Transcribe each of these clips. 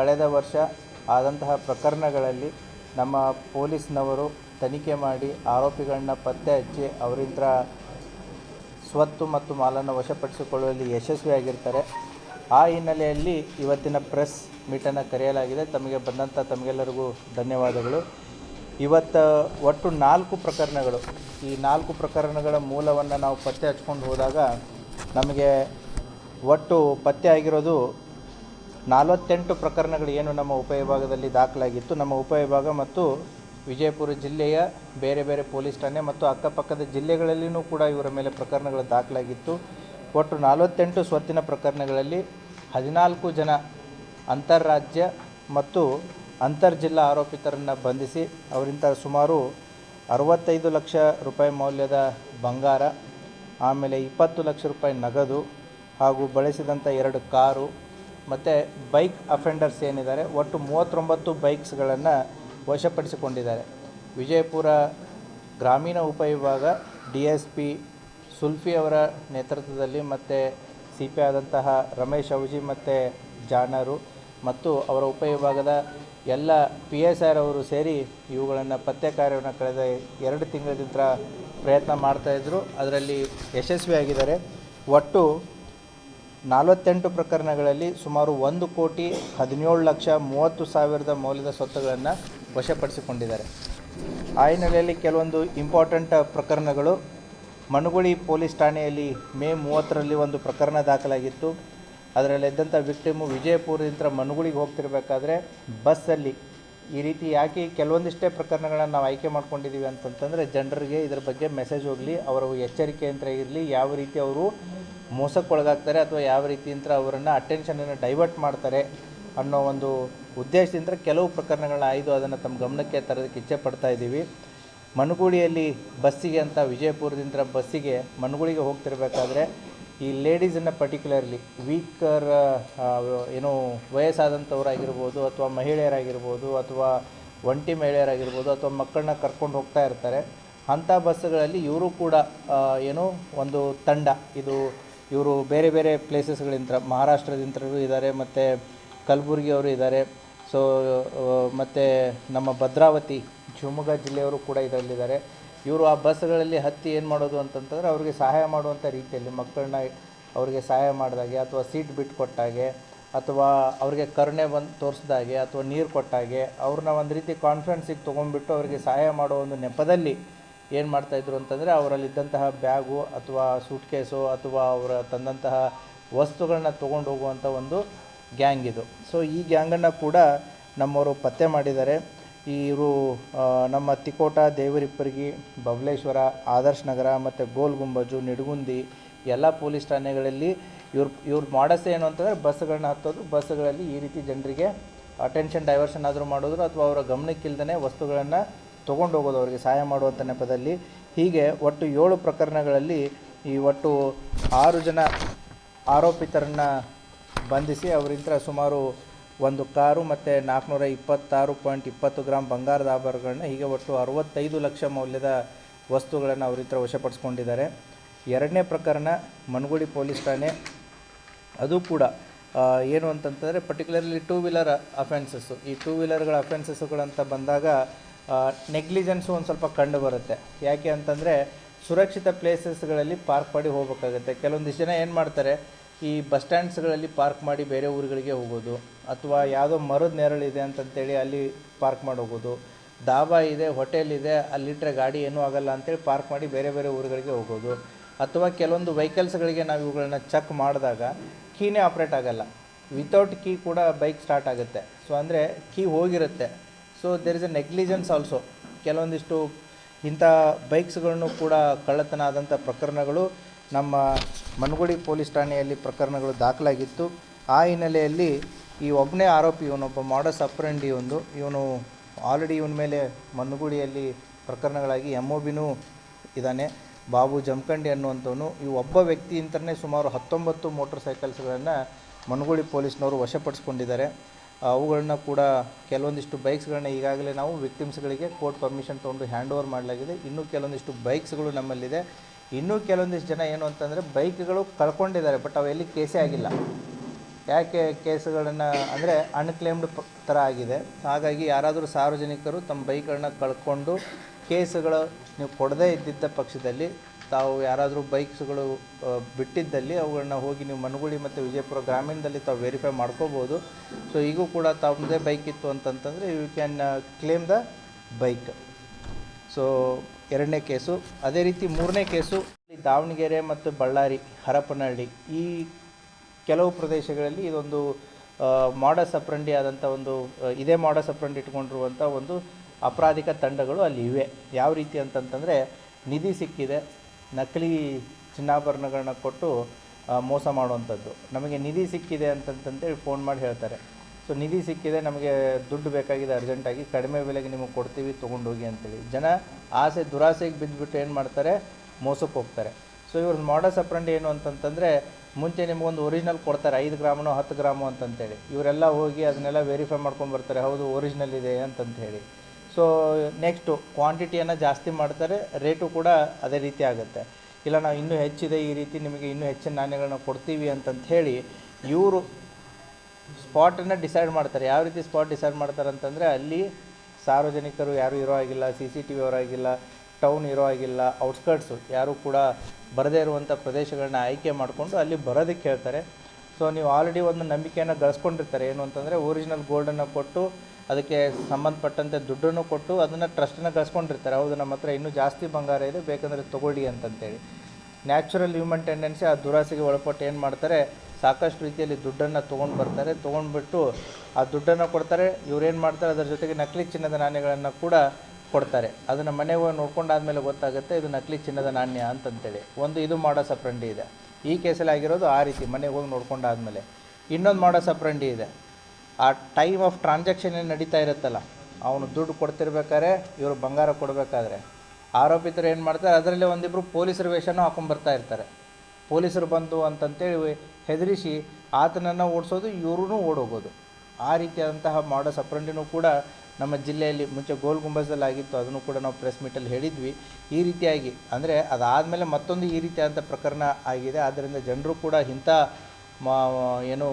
ಕಳೆದ ವರ್ಷ ಆದಂತಹ ಪ್ರಕರಣಗಳಲ್ಲಿ ನಮ್ಮ ಪೊಲೀಸ್ನವರು ತನಿಖೆ ಮಾಡಿ ಆರೋಪಿಗಳನ್ನ ಪತ್ತೆ ಹಚ್ಚಿ ಅವರಿಂದ ಸ್ವತ್ತು ಮತ್ತು ಮಾಲನ್ನು ವಶಪಡಿಸಿಕೊಳ್ಳುವಲ್ಲಿ ಯಶಸ್ವಿಯಾಗಿರ್ತಾರೆ ಆ ಹಿನ್ನೆಲೆಯಲ್ಲಿ ಇವತ್ತಿನ ಪ್ರೆಸ್ ಮೀಟನ್ನು ಕರೆಯಲಾಗಿದೆ. ತಮಗೆ ಬಂದಂಥ ತಮಗೆಲ್ಲರಿಗೂ ಧನ್ಯವಾದಗಳು. ಇವತ್ತು ಒಟ್ಟು ನಾಲ್ಕು ಪ್ರಕರಣಗಳು. ಈ ನಾಲ್ಕು ಪ್ರಕರಣಗಳ ಮೂಲವನ್ನು ನಾವು ಪತ್ತೆ ಹಚ್ಕೊಂಡು ಹೋದಾಗ ನಮಗೆ ಒಟ್ಟು ಪತ್ತೆ ಆಗಿರೋದು ನಲವತ್ತೆಂಟು ಪ್ರಕರಣಗಳು ಏನು ನಮ್ಮ ಉಪವಿಭಾಗದಲ್ಲಿ ದಾಖಲಾಗಿತ್ತು. ನಮ್ಮ ಉಪವಿಭಾಗ ಮತ್ತು ವಿಜಯಪುರ ಜಿಲ್ಲೆಯ ಬೇರೆ ಬೇರೆ ಪೊಲೀಸ್ ಠಾಣೆ ಮತ್ತು ಅಕ್ಕಪಕ್ಕದ ಜಿಲ್ಲೆಗಳಲ್ಲಿಯೂ ಕೂಡ ಇವರ ಮೇಲೆ ಪ್ರಕರಣಗಳು ದಾಖಲಾಗಿತ್ತು. ಒಟ್ಟು ನಲವತ್ತೆಂಟು ಸ್ವತ್ತಿನ ಪ್ರಕರಣಗಳಲ್ಲಿ ಹದಿನಾಲ್ಕು ಜನ ಅಂತಾರಾಜ್ಯ ಮತ್ತು ಅಂತರ್ಜಿಲ್ಲಾ ಆರೋಪಿತರನ್ನು ಬಂಧಿಸಿ ಅವರಿಂದ ಸುಮಾರು ಅರವತ್ತೈದು ಲಕ್ಷ ರೂಪಾಯಿ ಮೌಲ್ಯದ ಬಂಗಾರ, ಆಮೇಲೆ ಇಪ್ಪತ್ತು ಲಕ್ಷ ರೂಪಾಯಿ ನಗದು ಹಾಗೂ ಬಳಸಿದಂಥ ಎರಡು ಕಾರು ಮತ್ತು ಬೈಕ್ ಅಫೆಂಡರ್ಸ್ ಏನಿದ್ದಾರೆ, ಒಟ್ಟು ಮೂವತ್ತೊಂಬತ್ತು ಬೈಕ್ಸ್ಗಳನ್ನು ವಶಪಡಿಸಿಕೊಂಡಿದ್ದಾರೆ. ವಿಜಯಪುರ ಗ್ರಾಮೀಣ ಉಪವಿಭಾಗ ಡಿ ಎಸ್ ಪಿ, ಸುಲ್ಫಿ ಅವರ ನೇತೃತ್ವದಲ್ಲಿ ಮತ್ತು ಸಿ ಪಿ ಆದಂತಹ ರಮೇಶ್ ಅವಜಿ ಮತ್ತು ಜಾಣರು ಮತ್ತು ಅವರ ಉಪವಿಭಾಗದ ಎಲ್ಲ ಪಿ ಎಸ್ ಆರ್ ಅವರು ಸೇರಿ ಇವುಗಳನ್ನು ಪತ್ತೆ ಕಾರ್ಯವನ್ನು ಕಳೆದ ಎರಡು ತಿಂಗಳಿಂದ ಪ್ರಯತ್ನ ಮಾಡ್ತಾಯಿದ್ರು ಅದರಲ್ಲಿ ಯಶಸ್ವಿಯಾಗಿದ್ದಾರೆ. ಒಟ್ಟು ನಲವತ್ತೆಂಟು ಪ್ರಕರಣಗಳಲ್ಲಿ ಸುಮಾರು ಒಂದು ಕೋಟಿ ಹದಿನೇಳು ಲಕ್ಷ ಮೂವತ್ತು ಸಾವಿರದ ಮೌಲ್ಯದ ಸ್ವತ್ತುಗಳನ್ನು ವಶಪಡಿಸಿಕೊಂಡಿದ್ದಾರೆ. ಆ ಹಿನ್ನೆಲೆಯಲ್ಲಿ ಕೆಲವೊಂದು ಇಂಪಾರ್ಟೆಂಟ್ ಪ್ರಕರಣಗಳು, ಮನುಗುಳಿ ಪೊಲೀಸ್ ಠಾಣೆಯಲ್ಲಿ ಮೇ ಮೂವತ್ತರಲ್ಲಿ ಒಂದು ಪ್ರಕರಣ ದಾಖಲಾಗಿತ್ತು. ಅದರಲ್ಲಿದ್ದಂಥ ವಿಕ್ಟಿಮು ವಿಜಯಪುರದಿಂದ ಮನುಗುಳಿಗೆ ಹೋಗ್ತಿರ್ಬೇಕಾದ್ರೆ ಬಸ್ಸಲ್ಲಿ ಈ ರೀತಿ ಯಾಕೆ ಕೆಲವೊಂದಿಷ್ಟೇ ಪ್ರಕರಣಗಳನ್ನು ನಾವು ಆಯ್ಕೆ ಮಾಡ್ಕೊಂಡಿದ್ದೀವಿ ಅಂತಂತಂದರೆ ಜನರಿಗೆ ಇದ್ರ ಬಗ್ಗೆ ಮೆಸೇಜ್ ಹೋಗಲಿ, ಅವರ ಎಚ್ಚರಿಕೆಯಿಂದ ಇರಲಿ, ಯಾವ ರೀತಿ ಅವರು ಮೋಸಕ್ಕೊಳಗಾಗ್ತಾರೆ ಅಥವಾ ಯಾವ ರೀತಿ ಅಂತ ಅವರನ್ನು ಅಟೆನ್ಷನನ್ನು ಡೈವರ್ಟ್ ಮಾಡ್ತಾರೆ ಅನ್ನೋ ಒಂದು ಉದ್ದೇಶದಿಂದ ಕೆಲವು ಪ್ರಕರಣಗಳನ್ನ ಆಯ್ದು ಅದನ್ನು ತಮ್ಮ ಗಮನಕ್ಕೆ ತರೋದಕ್ಕೆ ಇಚ್ಛೆ ಪಡ್ತಾ ಇದ್ದೀವಿ. ಮನುಗುಳಿಯಲ್ಲಿ ಬಸ್ಸಿಗೆ ಅಂತ ವಿಜಯಪುರದಿಂದ ಬಸ್ಸಿಗೆ ಮನುಗುಳಿಗೆ ಹೋಗ್ತಿರ್ಬೇಕಾದ್ರೆ ಈ ಲೇಡೀಸನ್ನು ಪರ್ಟಿಕ್ಯುಲರ್ಲಿ ವೀಕರ್ ಏನು ವಯಸ್ಸಾದಂಥವರಾಗಿರ್ಬೋದು ಅಥವಾ ಮಹಿಳೆಯರಾಗಿರ್ಬೋದು ಅಥವಾ ಒಂಟಿ ಮಹಿಳೆಯರಾಗಿರ್ಬೋದು ಅಥವಾ ಮಕ್ಕಳನ್ನ ಕರ್ಕೊಂಡು ಹೋಗ್ತಾ ಇರ್ತಾರೆ, ಅಂಥ ಬಸ್ಸುಗಳಲ್ಲಿ ಇವರು ಕೂಡ ಏನು ಒಂದು ತಂಡ. ಇದು ಇವರು ಬೇರೆ ಬೇರೆ ಪ್ಲೇಸಸ್ಗಳಿಂದ ಮಹಾರಾಷ್ಟ್ರದಿಂದಲೂ ಇದ್ದಾರೆ, ಮತ್ತು ಕಲಬುರಗಿಯವರು ಇದ್ದಾರೆ ಸೊ ಮತ್ತು ನಮ್ಮ ಭದ್ರಾವತಿ, ಶಿವಮೊಗ್ಗ ಜಿಲ್ಲೆಯವರು ಕೂಡ ಇದರಲ್ಲಿದ್ದಾರೆ. ಇವರು ಆ ಬಸ್ಗಳಲ್ಲಿ ಹತ್ತಿ ಏನು ಮಾಡೋದು ಅಂತಂತಂದರೆ ಅವ್ರಿಗೆ ಸಹಾಯ ಮಾಡುವಂಥ ರೀತಿಯಲ್ಲಿ ಮಕ್ಕಳನ್ನ ಅವ್ರಿಗೆ ಸಹಾಯ ಮಾಡಿದಾಗೆ ಅಥವಾ ಸೀಟ್ ಬಿಟ್ಟು ಕೊಟ್ಟಾಗೆ ಅಥವಾ ಅವ್ರಿಗೆ ಕರುಣೆ ಬಂದು ತೋರಿಸ್ದಾಗೆ ಅಥವಾ ನೀರು ಕೊಟ್ಟಾಗೆ ಅವ್ರನ್ನ ಒಂದು ರೀತಿ ಕಾನ್ಫಿಡೆನ್ಸಿಗೆ ತೊಗೊಂಡ್ಬಿಟ್ಟು ಅವರಿಗೆ ಸಹಾಯ ಮಾಡೋ ಒಂದು ನೆಪದಲ್ಲಿ ಏನು ಮಾಡ್ತಾಯಿದ್ರು ಅಂತಂದರೆ ಅವರಲ್ಲಿದ್ದಂತಹ ಬ್ಯಾಗು ಅಥವಾ ಸೂಟ್ ಕೇಸು ಅಥವಾ ಅವರ ತಂದಂತಹ ವಸ್ತುಗಳನ್ನ ತೊಗೊಂಡು ಹೋಗುವಂಥ ಒಂದು ಗ್ಯಾಂಗ್ ಇದು. ಸೊ ಈ ಗ್ಯಾಂಗನ್ನು ಕೂಡ ನಮ್ಮವರು ಪತ್ತೆ ಮಾಡಿದ್ದಾರೆ. ಇವರು ನಮ್ಮ ತಿಕೋಟ, ದೇವರಿಪ್ಪರ್ಗಿ, ಬಬಲೇಶ್ವರ, ಆದರ್ಶ ನಗರ ಮತ್ತು ಗೋಲ್ ಗುಂಬಜು, ನಿಡಗುಂದಿ ಎಲ್ಲ ಪೊಲೀಸ್ ಠಾಣೆಗಳಲ್ಲಿ ಇವ್ರು ಇವ್ರು ಮಾಡಸ್ ಏನು ಅಂತಂದರೆ ಬಸ್ಗಳನ್ನ ಹತ್ತೋದು ಬಸ್ಗಳಲ್ಲಿ ಈ ರೀತಿ ಜನರಿಗೆ ಅಟೆನ್ಷನ್ ಡೈವರ್ಷನ್ ಆದರೂ ಮಾಡೋದ್ರು ಅಥವಾ ಅವರ ಗಮನಕ್ಕಿಲ್ದೇ ವಸ್ತುಗಳನ್ನು ತೊಗೊಂಡು ಹೋಗೋದು ಅವರಿಗೆ ಸಹಾಯ ಮಾಡುವಂಥ ನೆಪದಲ್ಲಿ. ಹೀಗೆ ಒಟ್ಟು ಏಳು ಪ್ರಕರಣಗಳಲ್ಲಿ ಈ ಒಟ್ಟು ಆರು ಜನ ಆರೋಪಿತರನ್ನು ಬಂಧಿಸಿ ಅವರಿಂದ ಸುಮಾರು ಒಂದು ಕಾರು ಮತ್ತು ನಾಲ್ಕುನೂರ ಇಪ್ಪತ್ತಾರು ಪಾಯಿಂಟ್ ಇಪ್ಪತ್ತು ಗ್ರಾಮ್ ಬಂಗಾರದ ಆಭರಣಗಳನ್ನ ಹೀಗೆ ಒಟ್ಟು ಅರವತ್ತೈದು ಲಕ್ಷ ಮೌಲ್ಯದ ವಸ್ತುಗಳನ್ನು ಅವರಿತ್ರ ವಶಪಡಿಸ್ಕೊಂಡಿದ್ದಾರೆ. ಎರಡನೇ ಪ್ರಕರಣ ಮನಗುಡಿ ಪೊಲೀಸ್ ಠಾಣೆ. ಅದು ಕೂಡ ಏನು ಅಂತಂತಂದರೆ ಪರ್ಟಿಕ್ಯುಲರ್ಲಿ ಟೂ ವೀಲರ್ ಅಫೆನ್ಸಸ್ಸು ಈ ಟೂ ವೀಲರ್ಗಳ ಅಫೆನ್ಸಸ್ಸುಗಳಂತ ಬಂದಾಗ ನೆಗ್ಲಿಜೆನ್ಸು ಒಂದು ಸ್ವಲ್ಪ ಕಂಡು ಬರುತ್ತೆ. ಯಾಕೆ ಅಂತಂದರೆ ಸುರಕ್ಷಿತ ಪ್ಲೇಸಸ್ಗಳಲ್ಲಿ ಪಾರ್ಕ್ ಮಾಡಿ ಹೋಗಬೇಕಾಗುತ್ತೆ. ಕೆಲವೊಂದಿಷ್ಟು ಜನ ಏನು ಮಾಡ್ತಾರೆ, ಈ ಬಸ್ ಸ್ಟ್ಯಾಂಡ್ಸ್ಗಳಲ್ಲಿ ಪಾರ್ಕ್ ಮಾಡಿ ಬೇರೆ ಊರುಗಳಿಗೆ ಹೋಗೋದು. ಅಥವಾ ಯಾವುದೋ ಮರದ ನೆರಳಿದೆ ಅಂತಂತೇಳಿ ಅಲ್ಲಿ ಪಾರ್ಕ್ ಮಾಡಿ ಹೋಗೋದು. ದಾಬಾ ಇದೆ, ಹೋಟೆಲ್ ಇದೆ ಅಲ್ಲಿಟ್ಟರೆ ಗಾಡಿ ಏನೂ ಆಗಲ್ಲ ಅಂತೇಳಿ ಪಾರ್ಕ್ ಮಾಡಿ ಬೇರೆ ಬೇರೆ ಊರುಗಳಿಗೆ ಹೋಗೋದು. ಅಥವಾ ಕೆಲವೊಂದು ವೆಹಿಕಲ್ಸ್ಗಳಿಗೆ ನಾವು ಇವುಗಳನ್ನ ಚೆಕ್ ಮಾಡಿದಾಗ ಕೀನೇ ಆಪ್ರೇಟ್ ಆಗಲ್ಲ. ವಿತೌಟ್ ಕೀ ಕೂಡ ಬೈಕ್ ಸ್ಟಾರ್ಟ್ ಆಗುತ್ತೆ. ಸೊ ಅಂದರೆ ಕೀ ಹೋಗಿರುತ್ತೆ. So there is a negligence also ಕೆಲವೊಂದಿಷ್ಟು ಇಂಥ ಬೈಕ್ಸ್ಗಳನ್ನು ಕೂಡ ಕಳ್ಳತನ ಆದಂಥ ಪ್ರಕರಣಗಳು ನಮ್ಮ ಮನಗುಡಿ ಪೊಲೀಸ್ ಠಾಣೆಯಲ್ಲಿ ಪ್ರಕರಣಗಳು ದಾಖಲಾಗಿತ್ತು. ಆ ಹಿನ್ನೆಲೆಯಲ್ಲಿ ಈ ಒಬ್ಬನೇ ಆರೋಪಿ ಇವನೊಬ್ಬ ಮಾಡಸ್ ಅಪ್ರಂಡಿ ಒಂದು. ಇವನು ಆಲ್ರೆಡಿ ಇವನ ಮೇಲೆ ಮನುಗುಳಿಯಲ್ಲಿ ಪ್ರಕರಣಗಳಾಗಿ ಎಂ ಒ ಬಿನೂ ಇದ್ದಾನೆ ಬಾಬು ಜಮಖಂಡಿ ಅನ್ನುವಂಥವನು, ಈ ಒಬ್ಬ ವ್ಯಕ್ತಿ ವ್ಯಕ್ತಿಯಿಂದನೇ ಸುಮಾರು ಹತ್ತೊಂಬತ್ತು ಮೋಟರ್ ಸೈಕಲ್ಸ್ಗಳನ್ನು ಮನ್ಗುಳಿ ಪೊಲೀಸ್ನವರು ವಶಪಡಿಸ್ಕೊಂಡಿದ್ದಾರೆ. ಅವುಗಳನ್ನ ಕೂಡ ಕೆಲವೊಂದಿಷ್ಟು ಬೈಕ್ಸ್ಗಳನ್ನ ಈಗಾಗಲೇ ನಾವು ವಿಕ್ಟಿಮ್ಸ್ಗಳಿಗೆ ಕೋರ್ಟ್ ಪರ್ಮಿಷನ್ ತೊಗೊಂಡು ಹ್ಯಾಂಡ್ ಓವರ್ ಮಾಡಲಾಗಿದೆ. ಇನ್ನೂ ಕೆಲವೊಂದಿಷ್ಟು ಬೈಕ್ಸ್ಗಳು ನಮ್ಮಲ್ಲಿದೆ. ಇನ್ನೂ ಕೆಲವೊಂದಿಷ್ಟು ಜನ ಏನು ಅಂತಂದರೆ ಬೈಕ್ಗಳು ಕಳ್ಕೊಂಡಿದ್ದಾರೆ ಬಟ್ ಅವು ಎಲ್ಲಿ ಕೇಸೇ ಆಗಿಲ್ಲ. ಯಾಕೆ ಕೇಸುಗಳನ್ನು ಅಂದರೆ ಅನ್ಕ್ಲೇಮ್ಡ್ ಥರ ಆಗಿದೆ. ಹಾಗಾಗಿ ಯಾರಾದರೂ ಸಾರ್ವಜನಿಕರು ತಮ್ಮ ಬೈಕ್ಗಳನ್ನ ಕಳ್ಕೊಂಡು ಕೇಸುಗಳು ನೀವು ಕೊಡದೇ ಇದ್ದಿದ್ದ ಪಕ್ಷದಲ್ಲಿ ತಾವು ಯಾರಾದರೂ ಬೈಕ್ಸ್ಗಳು ಬಿಟ್ಟಿದ್ದಲ್ಲಿ ಅವುಗಳನ್ನ ಹೋಗಿ ನೀವು ಮನಗುಳಿ ಮತ್ತು ವಿಜಯಪುರ ಗ್ರಾಮೀಣದಲ್ಲಿ ತಾವು ವೆರಿಫೈ ಮಾಡ್ಕೋಬೋದು. ಸೊ ಈಗೂ ಕೂಡ ತಮ್ಮದೇ ಬೈಕ್ ಇತ್ತು ಅಂತಂತಂದರೆ you can claim the bike so ಎರಡನೇ ಕೇಸು. ಅದೇ ರೀತಿ ಮೂರನೇ ಕೇಸು ದಾವಣಗೆರೆ ಮತ್ತು ಬಳ್ಳಾರಿ, ಹರಪನಹಳ್ಳಿ. ಈ ಕೆಲವು ಪ್ರದೇಶಗಳಲ್ಲಿ ಇದೊಂದು ಮಾಡಸ್ ಅಪ್ರಂಡಿ ಆದಂಥ ಒಂದು ಇದೇ ಮಾಡಸ್ ಅಪ್ರಂಡಿ ಇಟ್ಕೊಂಡಿರುವಂಥ ಒಂದು ಅಪರಾಧಿಕ ತಂಡಗಳು ಅಲ್ಲಿ ಇವೆ. ಯಾವ ರೀತಿ ಅಂತಂತಂದರೆ ನಿಧಿ ಸಿಕ್ಕಿದೆ, ನಕಲಿ ಚಿನ್ನಾಭರಣಗಳನ್ನ ಕೊಟ್ಟು ಮೋಸ ಮಾಡುವಂಥದ್ದು ನಮಗೆ ನಿಧಿ ಸಿಕ್ಕಿದೆ ಅಂತಂತಂತೇಳಿ ಫೋನ್ ಮಾಡಿ ಹೇಳ್ತಾರೆ. ಸೊ, ನಿಧಿ ಸಿಕ್ಕಿದೆ, ನಮಗೆ ದುಡ್ಡು ಬೇಕಾಗಿದೆ ಅರ್ಜೆಂಟಾಗಿ ಕಡಿಮೆ ಬೆಲೆಗೆ ನಿಮಗೆ ಕೊಡ್ತೀವಿ, ತೊಗೊಂಡೋಗಿ ಅಂತೇಳಿ. ಜನ ಆಸೆ, ದುರಾಸೆಗೆ ಬಿದ್ದುಬಿಟ್ಟು ಏನು ಮಾಡ್ತಾರೆ? ಮೋಸಕ್ಕೆ ಹೋಗ್ತಾರೆ. ಸೊ, ಇವ್ರ ಮಾಡಸ್ ಅಪ್ರಂಡಿ ಏನು ಅಂತಂತಂದರೆ ಮುಂಚೆ ನಿಮಗೊಂದು ಒರಿಜಿನಲ್ ಕೊಡ್ತಾರೆ, ಐದು ಗ್ರಾಮನೋ ಹತ್ತು ಗ್ರಾಮು ಅಂತಂತೇಳಿ. ಇವರೆಲ್ಲ ಹೋಗಿ ಅದನ್ನೆಲ್ಲ ವೆರಿಫೈ ಮಾಡ್ಕೊಂಡು ಬರ್ತಾರೆ, ಹೌದು ಒರಿಜಿನಲ್ ಇದೆ ಅಂತಂತ ಹೇಳಿ ಸೊ ನೆಕ್ಸ್ಟು ಕ್ವಾಂಟಿಟಿಯನ್ನು ಜಾಸ್ತಿ ಮಾಡ್ತಾರೆ ರೇಟು ಕೂಡ ಅದೇ ರೀತಿ ಆಗುತ್ತೆ. ಇಲ್ಲ, ನಾವು ಇನ್ನೂ ಹೆಚ್ಚಿದೆ ಈ ರೀತಿ, ನಿಮಗೆ ಇನ್ನೂ ಹೆಚ್ಚಿನ ನಾಣ್ಯಗಳನ್ನ ಕೊಡ್ತೀವಿ ಅಂತಂಥೇಳಿ ಇವರು ಸ್ಪಾಟನ್ನು ಡಿಸೈಡ್ ಮಾಡ್ತಾರೆ. ಯಾವ ರೀತಿ ಸ್ಪಾಟ್ ಡಿಸೈಡ್ ಮಾಡ್ತಾರೆ ಅಂತಂದರೆ ಅಲ್ಲಿ ಸಾರ್ವಜನಿಕರು ಯಾರೂ ಇರೋ ಆಗಿಲ್ಲ ಸಿ ಸಿ ಟಿ ವಿ ಆಗಿಲ್ಲ ಟೌನ್ ಇರೋ ಆಗಿಲ್ಲ ಔಟ್ಸ್ಕರ್ಟ್ಸು ಯಾರೂ ಕೂಡ ಬರದೇ ಇರುವಂಥ ಪ್ರದೇಶಗಳನ್ನ ಆಯ್ಕೆ ಮಾಡಿಕೊಂಡು ಅಲ್ಲಿ ಬರೋದಕ್ಕೆ ಹೇಳ್ತಾರೆ. ಸೊ ನೀವು ಆಲ್ರೆಡಿ ಒಂದು ನಂಬಿಕೆಯನ್ನು ಗಳಿಸ್ಕೊಂಡಿರ್ತಾರೆ. ಏನು ಅಂತಂದರೆ ಒರಿಜಿನಲ್ ಗೋಲ್ಡನ್ನು ಕೊಟ್ಟು, ಅದಕ್ಕೆ ಸಂಬಂಧಪಟ್ಟಂತೆ ದುಡ್ಡನ್ನು ಕೊಟ್ಟು, ಅದನ್ನು ಟ್ರಸ್ಟನ್ನು ಗಳಿಸ್ಕೊಂಡಿರ್ತಾರೆ. ಹೌದು, ನಮ್ಮ ಹತ್ರ ಇನ್ನೂ ಜಾಸ್ತಿ ಬಂಗಾರ ಇದೆ, ಬೇಕಂದರೆ ತೊಗೊಳ್ಳಿ ಅಂತಂತೇಳಿ. ನ್ಯಾಚುರಲ್ ಹ್ಯೂಮನ್ ಟೆಂಡೆನ್ಸಿ ಆ ದುರಾಸೆಗೆ ಒಳಪಟ್ಟು ಏನು ಮಾಡ್ತಾರೆ, ಸಾಕಷ್ಟು ರೀತಿಯಲ್ಲಿ ದುಡ್ಡನ್ನು ತೊಗೊಂಡು ಬರ್ತಾರೆ. ತೊಗೊಂಡ್ಬಿಟ್ಟು ಆ ದುಡ್ಡನ್ನು ಕೊಡ್ತಾರೆ. ಇವ್ರೇನು ಮಾಡ್ತಾರೆ, ಅದರ ಜೊತೆಗೆ ನಕಲಿ ಚಿನ್ನದ ನಾಣ್ಯಗಳನ್ನು ಕೂಡ ಕೊಡ್ತಾರೆ. ಅದನ್ನು ಮನೆಗೆ ಹೋಗಿ ನೋಡ್ಕೊಂಡಾದ್ಮೇಲೆ ಗೊತ್ತಾಗುತ್ತೆ ಇದು ನಕಲಿ ಚಿನ್ನದ ನಾಣ್ಯ ಅಂತಂತೇಳಿ. ಒಂದು ಇದು ಮಾಡೋ ಸಪ್ರಂಡಿ ಇದೆ. ಈ ಕೇಸಲ್ಲಿ ಆಗಿರೋದು ಆ ರೀತಿ, ಮನೆಗೆ ಹೋಗಿ ನೋಡ್ಕೊಂಡಾದ್ಮೇಲೆ. ಇನ್ನೊಂದು ಮಾಡೋ ಸಪ್ರಂಡಿ ಇದೆ. ಆ ಟೈಮ್ ಆಫ್ ಟ್ರಾನ್ಸಾಕ್ಷನ್ ಏನು ನಡೀತಾ ಇರುತ್ತಲ್ಲ, ಅವನು ದುಡ್ಡು ಕೊಡ್ತಿರ್ಬೇಕಾದ್ರೆ, ಇವರು ಬಂಗಾರ ಕೊಡಬೇಕಾದ್ರೆ. ಆರೋಪಿತರು ಏನು ಮಾಡ್ತಾರೆ, ಅದರಲ್ಲಿ ಒಂದಿಬ್ಬರು ಪೊಲೀಸರ ವೇಷನೂ ಹಾಕೊಂಡ್ಬರ್ತಾ ಇರ್ತಾರೆ. ಪೊಲೀಸರು ಬಂದು ಅಂತಂತೇಳಿ ಹೆದರಿಸಿ ಆತನನ್ನು ಓಡಿಸೋದು ಇವ್ರೂ ಓಡೋಗೋದು ಆ ರೀತಿಯಾದಂತಹ ಮಾಡೋ ಸಪ್ರಂಡಿನೂ ಕೂಡ ನಮ್ಮ ಜಿಲ್ಲೆಯಲ್ಲಿ ಮುಂಚೆ ಗೋಲ್ ಗುಂಬಜದಲ್ಲಿ ಆಗಿತ್ತು ಅದನ್ನು ಕೂಡ ನಾವು ಪ್ರೆಸ್ ಮೀಟಲ್ಲಿ ಹೇಳಿದ್ವಿ. ಈ ರೀತಿಯಾಗಿ, ಅಂದರೆ ಅದಾದಮೇಲೆ ಮತ್ತೊಂದು ಈ ರೀತಿಯಾದಂಥ ಪ್ರಕರಣ ಆಗಿದೆ. ಆದ್ದರಿಂದ ಜನರು ಕೂಡ ಇಂಥ ಏನು,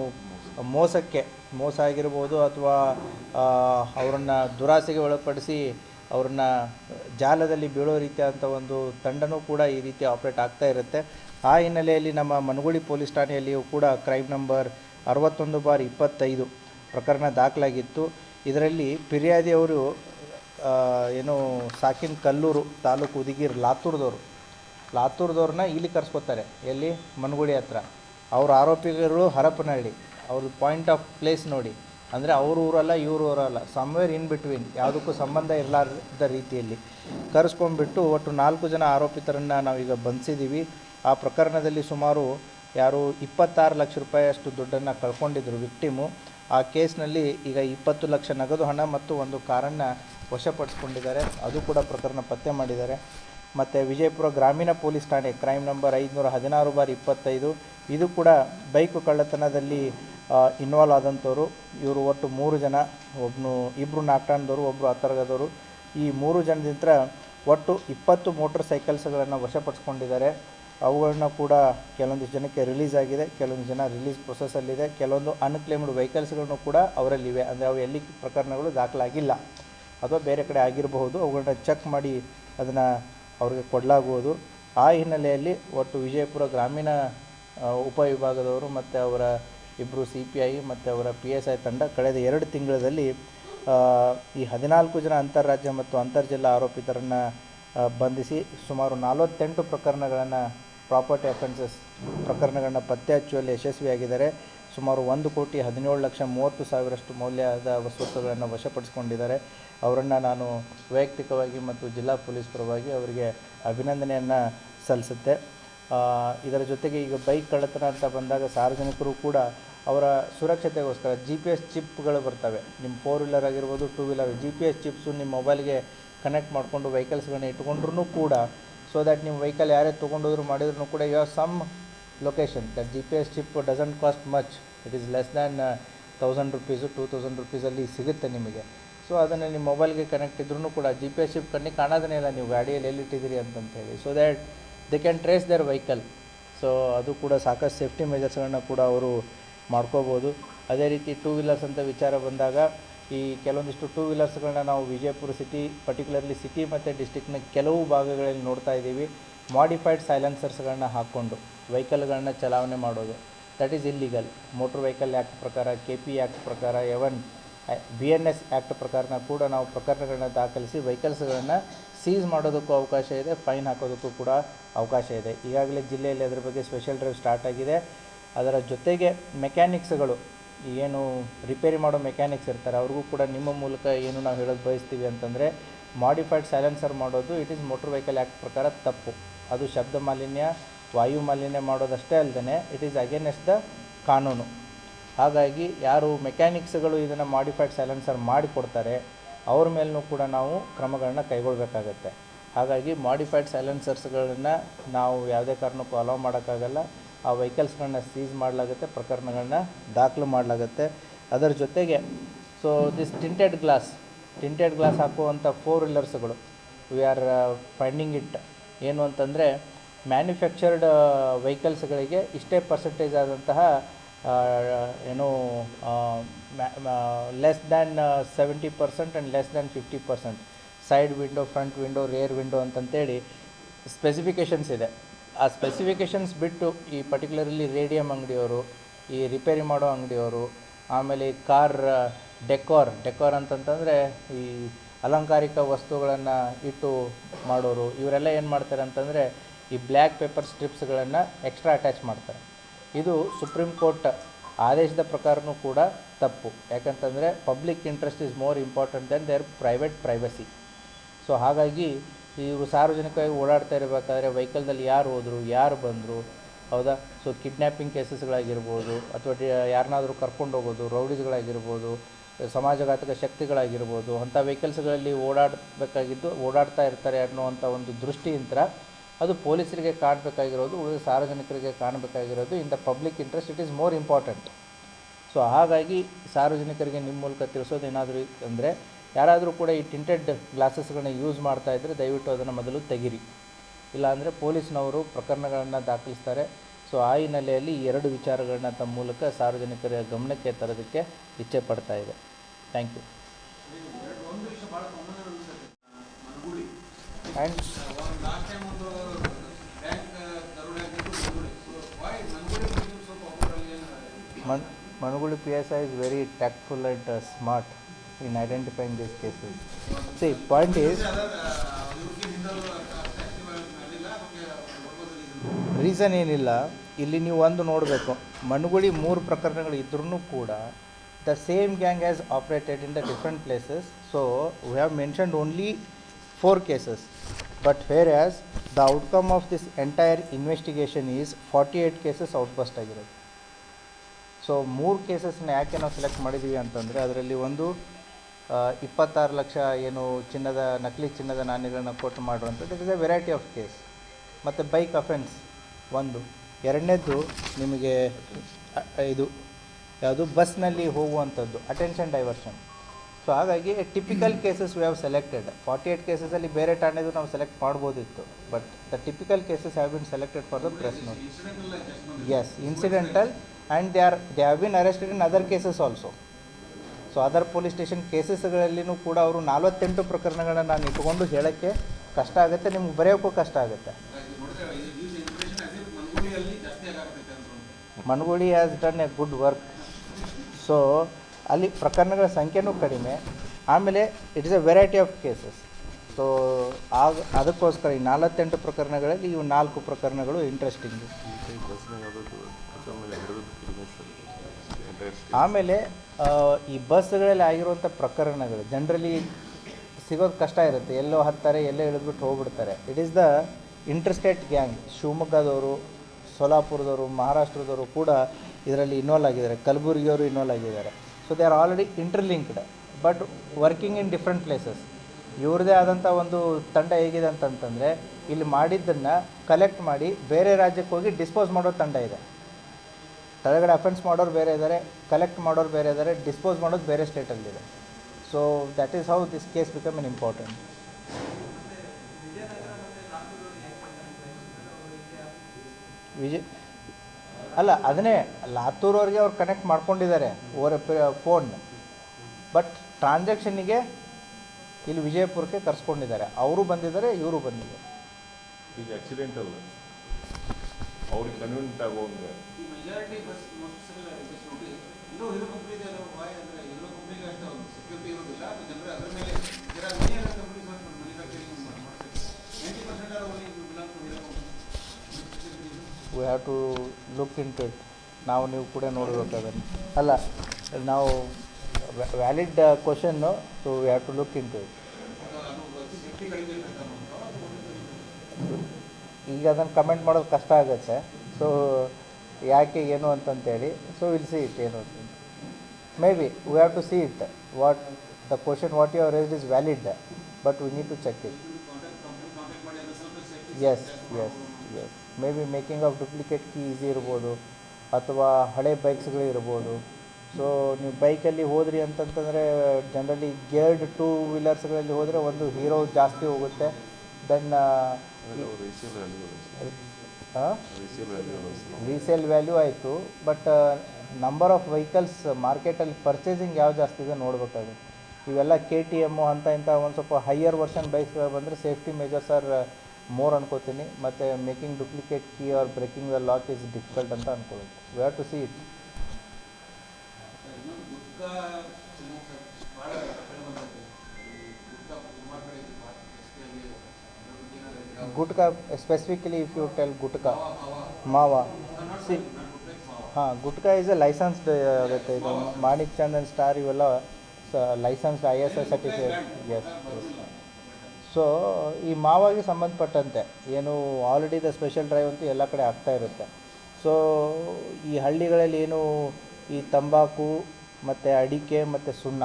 ಮೋಸಕ್ಕೆ, ಮೋಸ ಆಗಿರ್ಬೋದು ಅಥವಾ ಅವರನ್ನು ದುರಾಸೆಗೆ ಒಳಪಡಿಸಿ ಅವ್ರನ್ನ ಜಾಲದಲ್ಲಿ ಬೀಳೋ ರೀತಿಯಾದಂಥ ಒಂದು ತಂಡನೂ ಕೂಡ ಈ ರೀತಿ ಆಪ್ರೇಟ್ ಆಗ್ತಾ ಇರುತ್ತೆ. ಆ ಹಿನ್ನೆಲೆಯಲ್ಲಿ ನಮ್ಮ ಮನಗುಳಿ ಪೊಲೀಸ್ ಠಾಣೆಯಲ್ಲಿಯೂ ಕೂಡ ಕ್ರೈಮ್ ನಂಬರ್ ಅರವತ್ತೊಂದು ಬಾರ್ ಇಪ್ಪತ್ತೈದು ಪ್ರಕರಣ ದಾಖಲಾಗಿತ್ತು. ಇದರಲ್ಲಿ ಫಿರ್ಯಾದಿಯವರು ಅವರು ಏನು ಸಾಕಿನ ಕಲ್ಲೂರು ತಾಲೂಕು ಉದಿಗಿರ್ ಲಾತೂರ್ದವರು. ಲಾತೂರ್ದವ್ರನ್ನ ಇಲ್ಲಿ ಕರ್ಸ್ಕೊತಾರೆ, ಎಲ್ಲಿ? ಮನಗುಳಿ ಹತ್ರ. ಅವ್ರ ಆರೋಪಿಗಳು ಹರಪನಹಳ್ಳಿ. ಅವ್ರದ್ದು ಪಾಯಿಂಟ್ ಆಫ್ ಪ್ಲೇಸ್ ನೋಡಿ. ಅಂದರೆ ಅವ್ರ ಊರಲ್ಲ, ಇವ್ರ ಊರಲ್ಲ. ಸಮ್ವೇರ್ ಇನ್ ಬಿಟ್ವೀನ್ ಯಾವುದಕ್ಕೂ ಸಂಬಂಧ ಇರಲಾರದ ರೀತಿಯಲ್ಲಿ. ಕರೆಸ್ಕೊಂಡ್ಬಿಟ್ಟು ಒಟ್ಟು ನಾಲ್ಕು ಜನ ಆರೋಪಿತರನ್ನು ನಾವೀಗ ಬಂಧಿಸಿದ್ದೀವಿ ಆ ಪ್ರಕರಣದಲ್ಲಿ ಸುಮಾರು ಯಾರು ಇಪ್ಪತ್ತಾರು ಲಕ್ಷ ರೂಪಾಯಿಯಷ್ಟು ದುಡ್ಡನ್ನು ಕಳ್ಕೊಂಡಿದ್ರು ವಿಕ್ಟಿಮು ಆ ಕೇಸ್ನಲ್ಲಿ ಈಗ ಇಪ್ಪತ್ತು ಲಕ್ಷ ನಗದು ಹಣ ಮತ್ತು ಒಂದು ಕಾರನ್ನು ವಶಪಡಿಸ್ಕೊಂಡಿದ್ದಾರೆ. ಅದು ಕೂಡ ಪ್ರಕರಣ ಪತ್ತೆ ಮಾಡಿದ್ದಾರೆ. ಮತ್ತು ವಿಜಯಪುರ ಗ್ರಾಮೀಣ ಪೊಲೀಸ್ ಠಾಣೆ ಕ್ರೈಮ್ ನಂಬರ್ ಐದುನೂರ ಹದಿನಾರು ಬಾರ್ ಇಪ್ಪತ್ತೈದು, ಇದು ಕೂಡ ಬೈಕು ಕಳ್ಳತನದಲ್ಲಿ ಇನ್ವಾಲ್ವ್ ಆದಂಥವ್ರು. ಇವರು ಒಟ್ಟು ಮೂರು ಜನ ಒಬ್ಬನು ಇಬ್ಬರು ನಾಕ್ಟಾಣದವರು ಒಬ್ಬರು ಹತ್ತರ್ಗದವರು ಈ ಮೂರು ಜನದಿಂದ ಒಟ್ಟು ಇಪ್ಪತ್ತು ಮೋಟರ್ ಸೈಕಲ್ಸ್ಗಳನ್ನು ವಶಪಡಿಸ್ಕೊಂಡಿದ್ದಾರೆ. ಅವುಗಳನ್ನ ಕೂಡ ಕೆಲವೊಂದಿಷ್ಟು ಜನಕ್ಕೆ ರಿಲೀಸ್ ಆಗಿದೆ ಕೆಲವೊಂದು ಜನ ರಿಲೀಸ್ ಪ್ರೊಸೆಸಲ್ಲಿದೆ ಕೆಲವೊಂದು ಅನ್ಕ್ಲೇಮ್ಡ್ ವೆಹಿಕಲ್ಸ್ಗಳನ್ನು ಕೂಡ ಅವರಲ್ಲಿವೆ. ಅಂದರೆ ಅವು ಎಲ್ಲಿ ಪ್ರಕರಣಗಳು ದಾಖಲಾಗಿಲ್ಲ. ಅಥವಾ ಬೇರೆ ಕಡೆ ಆಗಿರಬಹುದು, ಅವುಗಳನ್ನ ಚೆಕ್ ಮಾಡಿ ಅದನ್ನು ಅವ್ರಿಗೆ ಕೊಡಲಾಗುವುದು. ಆ ಹಿನ್ನೆಲೆಯಲ್ಲಿ ಒಟ್ಟು ವಿಜಯಪುರ ಗ್ರಾಮೀಣ ಉಪವಿಭಾಗದವರು ಮತ್ತು ಅವರ ಇಬ್ಬರು ಸಿ ಪಿ ಐ ಮತ್ತು ಅವರ ಪಿ ಎಸ್ ಐ ತಂಡ ಕಳೆದ ಎರಡು ತಿಂಗಳಲ್ಲಿ ಈ ಹದಿನಾಲ್ಕು ಜನ ಅಂತಾರಾಜ್ಯ ಮತ್ತು ಅಂತರ್ಜಿಲ್ಲಾ ಆರೋಪಿತರನ್ನು ಬಂಧಿಸಿ ಸುಮಾರು ನಲವತ್ತೆಂಟು ಪ್ರಕರಣಗಳನ್ನು ಪ್ರಾಪರ್ಟಿ ಅಫೆನ್ಸಸ್ ಪ್ರಕರಣಗಳನ್ನ ಪತ್ತೆ ಹಚ್ಚುವಲ್ಲಿ ಯಶಸ್ವಿಯಾಗಿದ್ದಾರೆ. ಸುಮಾರು ಒಂದು ಕೋಟಿ ಹದಿನೇಳು ಲಕ್ಷ ಮೂವತ್ತು ಸಾವಿರಷ್ಟು ಮೌಲ್ಯದ ಸ್ವತ್ತುಗಳನ್ನು ವಶಪಡಿಸಿಕೊಂಡಿದ್ದಾರೆ. ಅವರನ್ನು ನಾನು ವೈಯಕ್ತಿಕವಾಗಿ ಮತ್ತು ಜಿಲ್ಲಾ ಪೊಲೀಸ್ ಪರವಾಗಿ ಅವರಿಗೆ ಅಭಿನಂದನೆಯನ್ನು ಸಲ್ಲಿಸುತ್ತೆ. ಇದರ ಜೊತೆಗೆ ಈಗ ಬೈಕ್ ಕಳ್ಳತನ ಅಂತ ಬಂದಾಗ ಸಾರ್ವಜನಿಕರು ಕೂಡ ಅವರ ಸುರಕ್ಷತೆಗೋಸ್ಕರ ಜಿ ಪಿ ಎಸ್ ಚಿಪ್ಗಳು ಬರ್ತವೆ. ನಿಮ್ಮ ಫೋರ್ ವೀಲರ್ ಆಗಿರ್ಬೋದು two wheeler G P S chips ನಿಮ್ಮ ಮೊಬೈಲ್ಗೆ ಕನೆಕ್ಟ್ ಮಾಡಿಕೊಂಡು ವೆಹಿಕಲ್ಸ್ಗಳನ್ನ ಇಟ್ಕೊಂಡ್ರೂ ಕೂಡ ಸೊ ದ್ಯಾಟ್ ನಿಮ್ಮ ವೆಹಿಕಲ್ ಯಾರೇ ತೊಗೊಂಡೋದ್ರು ಮಾಡಿದ್ರು ಕೂಡ you have some location that G P S chip doesn't cost much it is less than thousand rupees two thousand ರುಪೀಸಲ್ಲಿ ಸಿಗುತ್ತೆ ನಿಮಗೆ. ಸೊ ಅದನ್ನು ನಿಮ್ಮ ಮೊಬೈಲ್ಗೆ ಕನೆಕ್ಟ್ ಇದ್ರೂ ಕೂಡ ಜಿ ಪಿ ಎಸ್ ಚಿಪ್ ಕಣ್ಣಿಗೆ ಕಾಣೋದನ್ನೇ ಇಲ್ಲ. ನೀವು ಗಾಡಿಯಲ್ಲಿ ಎಲ್ಲಿಟ್ಟಿದ್ದೀರಿ ಅಂತಂತೇಳಿ so that they can trace their vehicle so ಅದು ಕೂಡ ಸಾಕಷ್ಟು ಸೇಫ್ಟಿ ಮೆಜರ್ಸ್ಗಳನ್ನ ಕೂಡ ಅವರು ಮಾಡ್ಕೋಬೋದು. ಅದೇ ರೀತಿ ಟೂ ವೀಲರ್ಸ್ ಅಂತ ವಿಚಾರ ಬಂದಾಗ ಈ ಕೆಲವೊಂದಿಷ್ಟು ಟೂ ವೀಲರ್ಸ್ಗಳನ್ನ ನಾವು ವಿಜಯಪುರ ಸಿಟಿ ಪರ್ಟಿಕ್ಯುಲರ್ಲಿ ಸಿಟಿ ಮತ್ತು ಡಿಸ್ಟಿಕ್ನ ಕೆಲವು ಭಾಗಗಳಲ್ಲಿ ನೋಡ್ತಾ ಇದ್ದೀವಿ. ಮಾಡಿಫೈಡ್ ಸೈಲೆನ್ಸರ್ಸ್ಗಳನ್ನ ಹಾಕ್ಕೊಂಡು ವೆಹಿಕಲ್ಗಳನ್ನ ಚಲಾವಣೆ ಮಾಡೋದು. That is illegal motor vehicle act ಪ್ರಕಾರ ಕೆ ಪಿ ಆ್ಯಕ್ಟ್ ಪ್ರಕಾರ even B N S act ಪ್ರಕಾರನ ಕೂಡ ನಾವು ಪ್ರಕರಣಗಳನ್ನ ದಾಖಲಿಸಿ ವೆಹಿಕಲ್ಸ್ಗಳನ್ನು ಸೀಸ್ ಮಾಡೋದಕ್ಕೂ ಅವಕಾಶ ಇದೆ ಫೈನ್ ಹಾಕೋದಕ್ಕೂ ಕೂಡ ಅವಕಾಶ ಇದೆ. ಈಗಾಗಲೇ ಜಿಲ್ಲೆಯಲ್ಲಿ ಅದರ ಬಗ್ಗೆ ಸ್ಪೆಷಲ್ ಡ್ರೈವ್ ಸ್ಟಾರ್ಟ್ ಆಗಿದೆ. ಅದರ ಜೊತೆಗೆ ಮೆಕ್ಯಾನಿಕ್ಸ್ಗಳು ಏನು ರಿಪೇರಿ ಮಾಡೋ ಮೆಕ್ಯಾನಿಕ್ಸ್ ಇರ್ತಾರೆ, ಅವ್ರಿಗೂ ಕೂಡ ನಿಮ್ಮ ಮೂಲಕ ಏನು ನಾವು ಹೇಳೋದು ಬಯಸ್ತೀವಿ ಅಂತಂದರೆ ಮಾಡಿಫೈಡ್ ಸೈಲೆನ್ಸರ್ ಮಾಡೋದು it is motor vehicle act ಪ್ರಕಾರ ತಪ್ಪು. ಅದು ಶಬ್ದ ಮಾಲಿನ್ಯ, ವಾಯು ಮಾಲಿನ್ಯ ಮಾಡೋದಷ್ಟೇ ಅಲ್ಲದೆ ಇಟ್ ಈಸ್ ಅಗೇನೆಸ್ಟ್ ದ ಕಾನೂನು. ಹಾಗಾಗಿ ಯಾರು ಮೆಕ್ಯಾನಿಕ್ಸ್ಗಳು ಇದನ್ನು ಮಾಡಿಫೈಡ್ ಸೈಲೆನ್ಸರ್ ಮಾಡಿಕೊಡ್ತಾರೆ, ಅವ್ರ ಮೇಲೂ ಕೂಡ ನಾವು ಕ್ರಮಗಳನ್ನ ಕೈಗೊಳ್ಳಬೇಕಾಗತ್ತೆ ಹಾಗಾಗಿ ಮಾಡಿಫೈಡ್ ಸೈಲೆನ್ಸರ್ಸ್ಗಳನ್ನು ನಾವು ಯಾವುದೇ ಕಾರಣಕ್ಕೂ ಅಲೋ ಮಾಡೋಕ್ಕಾಗಲ್ಲ. ಆ ವೆಹಿಕಲ್ಸ್ಗಳನ್ನ ಸೀಸ್ ಮಾಡಲಾಗುತ್ತೆ ಪ್ರಕರಣಗಳನ್ನ ದಾಖಲು ಮಾಡಲಾಗುತ್ತೆ. ಅದರ ಜೊತೆಗೆ so this tinted glass tinted glass ಹಾಕುವಂಥ ಫೋರ್ ವೀಲರ್ಸ್ಗಳು ವಿ ಆರ್ ಫೈಂಡಿಂಗ್ ಇಟ್ ಏನು ಅಂತಂದರೆ ಮ್ಯಾನುಫ್ಯಾಕ್ಚರ್ಡ್ ವೆಹಿಕಲ್ಸ್ಗಳಿಗೆ ಇಷ್ಟೇ ಪರ್ಸೆಂಟೇಜ್ ಆದಂತಹ ಏನು less than seventy percent and less than fifty percent side window front window rear window ಅಂತಂತೇಳಿ specifications ಇದೆ. ಆ ಸ್ಪೆಸಿಫಿಕೇಷನ್ಸ್ ಬಿಟ್ಟು ಈ ಪರ್ಟಿಕ್ಯುಲರ್ಲಿ ರೇಡಿಯಂ ಅಂಗಡಿಯವರು, ಈ ರಿಪೇರಿ ಮಾಡೋ ಅಂಗಡಿಯವರು, ಆಮೇಲೆ ಈ ಕಾರ್ ಡೆಕೋರ್ ಡೆಕೋರ್ ಅಂತಂತಂದರೆ ಈ ಅಲಂಕಾರಿಕ ವಸ್ತುಗಳನ್ನು ಇಟ್ಟು ಮಾಡೋರು, ಇವರೆಲ್ಲ ಏನು ಮಾಡ್ತಾರೆ ಅಂತಂದರೆ ಈ ಬ್ಲ್ಯಾಕ್ ಪೇಪರ್ ಸ್ಟ್ರಿಪ್ಸ್ಗಳನ್ನು ಎಕ್ಸ್ಟ್ರಾ ಅಟ್ಯಾಚ್ ಮಾಡ್ತಾರೆ. ಇದು ಸುಪ್ರೀಂ ಕೋರ್ಟ್ ಆದೇಶದ ಪ್ರಕಾರನೂ ಕೂಡ ತಪ್ಪು. ಯಾಕಂತಂದರೆ public interest is more important than their private privacy so ಹಾಗಾಗಿ ಇವರು ಸಾರ್ವಜನಿಕವಾಗಿ ಓಡಾಡ್ತಾ ಇರಬೇಕಾದ್ರೆ ವೆಹಿಕಲ್ದಲ್ಲಿ ಯಾರು ಹೋದರು, ಯಾರು ಬಂದರು, ಹೌದಾ? ಸೊ ಕಿಡ್ನ್ಯಾಪಿಂಗ್ ಕೇಸಸ್ಗಳಾಗಿರ್ಬೋದು ಅಥವಾ ಯಾರನ್ನಾದರೂ ಕರ್ಕೊಂಡು ಹೋಗೋದು, ರೌಡೀಸ್ಗಳಾಗಿರ್ಬೋದು, ಸಮಾಜಘಾತಕ ಶಕ್ತಿಗಳಾಗಿರ್ಬೋದು, ಅಂಥ ವೆಹಿಕಲ್ಸ್ಗಳಲ್ಲಿ ಓಡಾಡಬೇಕಾಗಿದ್ದು, ಓಡಾಡ್ತಾ ಇರ್ತಾರೆ ಅನ್ನುವಂಥ ಒಂದು ದೃಷ್ಟಿಯಿಂದ ಅದು ಪೊಲೀಸರಿಗೆ ಕಾಣಬೇಕಾಗಿರೋದು, ಉಳಿದ ಸಾರ್ವಜನಿಕರಿಗೆ ಕಾಣಬೇಕಾಗಿರೋದು ಇಂಥ public interest, it is more important. So ಹಾಗಾಗಿ ಸಾರ್ವಜನಿಕರಿಗೆ ನಿಮ್ಮ ಮೂಲಕ ತಿಳಿಸೋದು ಏನಾದರೂ ಅಂದರೆ ಯಾರಾದರೂ ಕೂಡ ಈ ಟಿಂಟೆಡ್ ಗ್ಲಾಸಸ್ಗಳನ್ನ ಯೂಸ್ ಮಾಡ್ತಾ ಇದ್ದರೆ ದಯವಿಟ್ಟು ಅದನ್ನು ಮೊದಲು ತೆಗಿರಿ. ಇಲ್ಲಾಂದರೆ ಪೊಲೀಸ್ನವರು ಪ್ರಕರಣಗಳನ್ನು ದಾಖಲಿಸ್ತಾರೆ. ಸೊ ಆ ಹಿನ್ನೆಲೆಯಲ್ಲಿ ಈ ಎರಡು ವಿಚಾರಗಳನ್ನ ತಮ್ಮ ಮೂಲಕ ಸಾರ್ವಜನಿಕರ ಗಮನಕ್ಕೆ ತರೋದಕ್ಕೆ ಇಚ್ಛೆ ಪಡ್ತಾ ಇದೆ. Thank you Mann Managuli P S I is very tactful and smart in identifying these cases See, point ಅದಕ್ಕೆ ರೀಸನ್ ಏನಿಲ್ಲ ಇಲ್ಲಿ ನೀವು ಒಂದು ನೋಡಬೇಕು. ಮಣ್ಗುಳಿ ಮೂರು ಪ್ರಕರಣಗಳು ಇದ್ರೂ ಕೂಡ the same gang as operated in the different places so we have mentioned only four cases but where as the outcome of this entire investigation is forty eight cases outburst ಆಗಿರೋದು. ಸೊ ಮೂರು ಕೇಸಸ್ನ ಯಾಕೆ ನಾವು select ಮಾಡಿದ್ದೀವಿ ಅಂತಂದರೆ ಅದರಲ್ಲಿ ಒಂದು ಇಪ್ಪತ್ತಾರು ಲಕ್ಷ ಏನು ಚಿನ್ನದ, ನಕಲಿ ಚಿನ್ನದ ನಾಣ್ಯಗಳನ್ನ ಕೊಟ್ಟು ಮಾಡುವಂಥದ್ದು it is a variety of case ಮತ್ತು ಬೈಕ್ ಅಫೆನ್ಸ್ ಒಂದು. ಎರಡನೇದ್ದು ನಿಮಗೆ ಇದು ಯಾವುದು ಬಸ್ನಲ್ಲಿ ಹೋಗುವಂಥದ್ದು ಅಟೆನ್ಷನ್ ಡೈವರ್ಷನ್ ಸೊ ಹಾಗಾಗಿ typical cases we have selected forty eight ಕೇಸಸಲ್ಲಿ ಬೇರೆ ಠಾಣೆದು ನಾವು ಸೆಲೆಕ್ಟ್ ಮಾಡ್ಬೋದಿತ್ತು. But the typical cases have been selected for the press note incidental and they are they have been arrested in other cases also. So other police station ಕೇಸಸ್ಗಳಲ್ಲಿನೂ ಕೂಡ ಅವರು ನಲವತ್ತೆಂಟು ಪ್ರಕರಣಗಳನ್ನ ನಾನು ಇಟ್ಕೊಂಡು ಹೇಳೋಕ್ಕೆ ಕಷ್ಟ ಆಗುತ್ತೆ ನಿಮ್ಗೆ ಬರೆಯೋಕ್ಕೂ ಕಷ್ಟ ಆಗುತ್ತೆ. Managuli has done a good work so ಅಲ್ಲಿ ಪ್ರಕರಣಗಳ ಸಂಖ್ಯೆನೂ ಕಡಿಮೆ. ಆಮೇಲೆ it is a variety of cases so ಆಗ ಅದಕ್ಕೋಸ್ಕರ ಈ ನಲವತ್ತೆಂಟು ಪ್ರಕರಣಗಳಲ್ಲಿ ಇವು ನಾಲ್ಕು ಪ್ರಕರಣಗಳು ಇಂಟ್ರೆಸ್ಟಿಂಗು ಆಮೇಲೆ ಈ ಬಸ್ಗಳಲ್ಲಿ ಆಗಿರುವಂಥ ಪ್ರಕರಣಗಳು ಜನರಲಿ ಸಿಗೋದು ಕಷ್ಟ ಇರುತ್ತೆ. ಎಲ್ಲೋ ಹತ್ತಾರೆ, ಎಲ್ಲೋ ಇಳಿದ್ಬಿಟ್ಟು ಹೋಗ್ಬಿಡ್ತಾರೆ. It is the interstate gang ಶಿವಮೊಗ್ಗದವರು, ಸೋಲಾಪುರದವರು, ಮಹಾರಾಷ್ಟ್ರದವರು ಕೂಡ ಇದರಲ್ಲಿ ಇನ್ವಾಲ್ವ್ ಆಗಿದ್ದಾರೆ. ಕಲಬುರಗಿಯವರು ಇನ್ವಾಲ್ವ್ ಆಗಿದ್ದಾರೆ. So they are already interlinked but working in different places ಇವ್ರದ್ದೇ ಆದಂಥ ಒಂದು ತಂಡ ಹೇಗಿದೆ ಅಂತಂತಂದರೆ, ಇಲ್ಲಿ ಮಾಡಿದ್ದನ್ನು ಕಲೆಕ್ಟ್ ಮಾಡಿ ಬೇರೆ ರಾಜ್ಯಕ್ಕೆ ಹೋಗಿ ಡಿಸ್ಪೋಸ್ ಮಾಡೋ ತಂಡ ಇದೆ. ಕೆಳಗಡೆ ಅಫೆನ್ಸ್ ಮಾಡೋರು ಬೇರೆ ಇದ್ದಾರೆ ಕಲೆಕ್ಟ್ ಮಾಡೋರು ಬೇರೆ ಇದ್ದಾರೆ ಡಿಸ್ಪೋಸ್ ಮಾಡೋದು ಬೇರೆ ಸ್ಟೇಟಲ್ಲಿದೆ so that is how this case become in important Vijay, ಅಲ್ಲ, ಅದನ್ನೇ ಲಾತೂರವ್ರಿಗೆ ಅವ್ರು ಕನೆಕ್ಟ್ ಮಾಡ್ಕೊಂಡಿದ್ದಾರೆ ಓವರ್ ಫೋನ್ ಬಟ್ ಟ್ರಾನ್ಸಾಕ್ಷನ್ನಿಗೆ ಇಲ್ಲಿ ವಿಜಯಪುರಕ್ಕೆ ಕರ್ಸ್ಕೊಂಡಿದ್ದಾರೆ. ಅವರು ಬಂದಿದ್ದಾರೆ, ಇವರು ಬಂದಿದ್ದಾರೆ. ಈಗ ಅಲ್ಲ. ಅವ್ರಿಗೆ ಕನ್ವೀನಿಯಂಟ್ ಆಗೋಂಗೆ ಮೆಜಾರಿಟಿ ಬಸ್ ನೋಡಿ ಇನ್ನೂ ಹೀರೋ ಕಂಪ್ನಿ ಇದೆ ಅಂದ್ರೆ ಹೀರೋ ಕಂಪ್ನಿಗೆ ಅಷ್ಟು ಒಂದು ಸೆಕ್ಯೂರಿಟಿ ಇರೋದಿಲ್ಲ ಅದು ಜನರ ಅದರ ಮೇಲೆ ninety percent are only to we have to look into it ನಾವು ನೀವು ಕೂಡ ನೋಡಬೇಕಾದ್ರೆ. ಅಲ್ಲ, ನಾವು valid question so we have to look into it ಈಗ ಅದನ್ನು ಕಮೆಂಟ್ ಮಾಡೋದು ಕಷ್ಟ ಆಗುತ್ತೆ. ಸೊ ಯಾಕೆ ಏನು ಅಂತಂತೇಳಿ ಸೊ ವಿಲ್ ಸಿ ಇಟ್ ಏನು ಅಂತ. Maybe we have to see it what the question what you raised is valid but we need to check it yes yes yes maybe making of duplicate key easy ಇರ್ಬೋದು, ಅಥವಾ ಹಳೆ ಬೈಕ್ಸ್ಗಳು ಇರ್ಬೋದು. So ನೀವು ಬೈಕಲ್ಲಿ ಹೋದ್ರಿ ಅಂತಂತಂದರೆ ಜನರಲಿ ಗೇರ್ಡ್ ಟೂ ವೀಲರ್ಸ್ಗಳಲ್ಲಿ ಹೋದರೆ ಒಂದು ಹೀರೋ ಜಾಸ್ತಿ ಹೋಗುತ್ತೆ ದೆನ್ ರೀಸೇಲ್ ವ್ಯಾಲ್ಯೂ ಆಯಿತು ಬಟ್ ನಂಬರ್ ಆಫ್ ವೆಹಿಕಲ್ಸ್ ಮಾರ್ಕೆಟಲ್ಲಿ ಪರ್ಚೇಸಿಂಗ್ ಯಾವ ಜಾಸ್ತಿ ಇದೆ ನೋಡ್ಬೇಕಾದ್ರೆ ಇವೆಲ್ಲ ಕೆ ಟಿ ಎಮ್ಮು ಅಂತ ಇಂಥ ಒಂದು ಸ್ವಲ್ಪ ಹೈಯರ್ ವರ್ಷನ್ ಬೈಕ್ಸ್ಗಳು ಬಂದರೆ ಸೇಫ್ಟಿ ಮೇಜರ್ಸ್ ಆರ್ ಮೋರ್ ಅನ್ಕೋತೀನಿ. ಮತ್ತು making duplicate key or breaking the lock is difficult ಅಂತ ಅನ್ಕೋಬೇಕು we have to see it gutkha specifically if you tell gutkha mawa see ಹಾಂ gutkha is a licensed ಆಗುತ್ತೆ ಇದು Manik Chandan star ಇವೆಲ್ಲ licensed I S S certificate S S so ಈ ಮಾವಾಗಿ ಸಂಬಂಧಪಟ್ಟಂತೆ, ಏನು already the special drive ಅಂತೂ ಎಲ್ಲ ಕಡೆ ಆಗ್ತಾ ಇರುತ್ತೆ. ಸೊ ಈ ಹಳ್ಳಿಗಳಲ್ಲಿ ಏನು, ಈ ತಂಬಾಕು, ಮತ್ತು ಅಡಿಕೆ, ಮತ್ತು ಸುಣ್ಣ,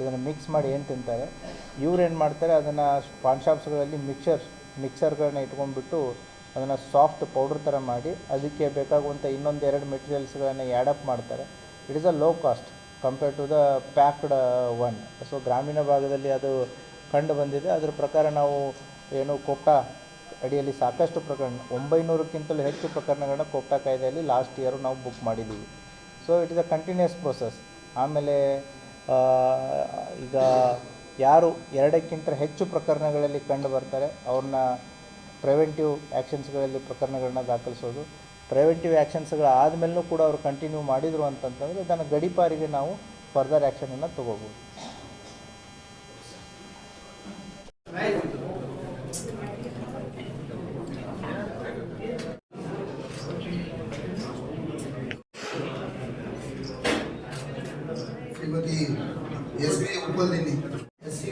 ಇದನ್ನು ಮಿಕ್ಸ್ ಮಾಡಿ ಏನು ತಿಂತಾರೆ, ಇವ್ರು ಏನು ಮಾಡ್ತಾರೆ, ಅದನ್ನು ಪಾನ್ ಶಾಪ್ಸ್ಗಳಲ್ಲಿ ಮಿಕ್ಸರ್ ಮಿಕ್ಸರ್ಗಳನ್ನ ಇಟ್ಕೊಂಡ್ಬಿಟ್ಟು ಅದನ್ನು ಸಾಫ್ಟ್ ಪೌಡ್ರ್ ಥರ ಮಾಡಿ ಅದಕ್ಕೆ ಬೇಕಾಗುವಂಥ ಇನ್ನೊಂದು ಎರಡು ಮೆಟೀರಿಯಲ್ಸ್ಗಳನ್ನು ಆ್ಯಡಪ್ ಮಾಡ್ತಾರೆ. It is a low cost compare to the packed one so ಗ್ರಾಮೀಣ ಭಾಗದಲ್ಲಿ ಅದು ಕಂಡು ಬಂದಿದೆ. ಅದ್ರ ಪ್ರಕಾರ ನಾವು ಏನು ಕೋಪ್ಟಾ ಅಡಿಯಲ್ಲಿ ಸಾಕಷ್ಟು ಪ್ರಕರಣ, ಒಂಬೈನೂರಕ್ಕಿಂತಲೂ ಹೆಚ್ಚು ಪ್ರಕರಣಗಳನ್ನ ಕೋಪ್ಟಾ ಕಾಯ್ದೆಯಲ್ಲಿ ಲಾಸ್ಟ್ ಇಯರು ನಾವು ಬುಕ್ ಮಾಡಿದ್ದೀವಿ so it is a continuous process ಆಮೇಲೆ ಈಗ ಯಾರು ಎರಡಕ್ಕಿಂತ ಹೆಚ್ಚು ಪ್ರಕರಣಗಳಲ್ಲಿ ಕಂಡು ಬರ್ತಾರೆ, ಅವ್ರನ್ನ ಪ್ರಿವೆಂಟಿವ್ ಆ್ಯಕ್ಷನ್ಸ್ಗಳಲ್ಲಿ ಪ್ರಕರಣಗಳನ್ನ ದಾಖಲಿಸೋದು. ಪ್ರಿವೆಂಟಿವ್ ಆದಮೇಲೂ ಕೂಡ ಅವರು ಕಂಟಿನ್ಯೂ ಮಾಡಿದರು ಅಂತಂತಂದರೆ ಅದನ್ನು ಗಡಿಪಾರಿಗೆ ನಾವು ಫರ್ದರ್ ಆ್ಯಕ್ಷನನ್ನು ತಗೋಬೋದು. Shrimati S B S C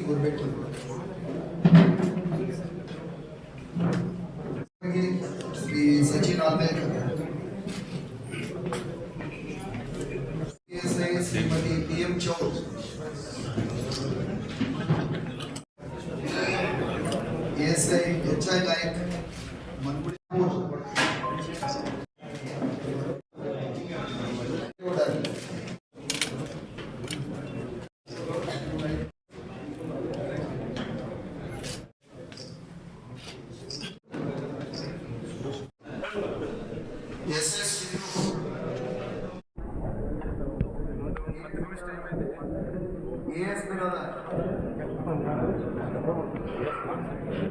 Thank you.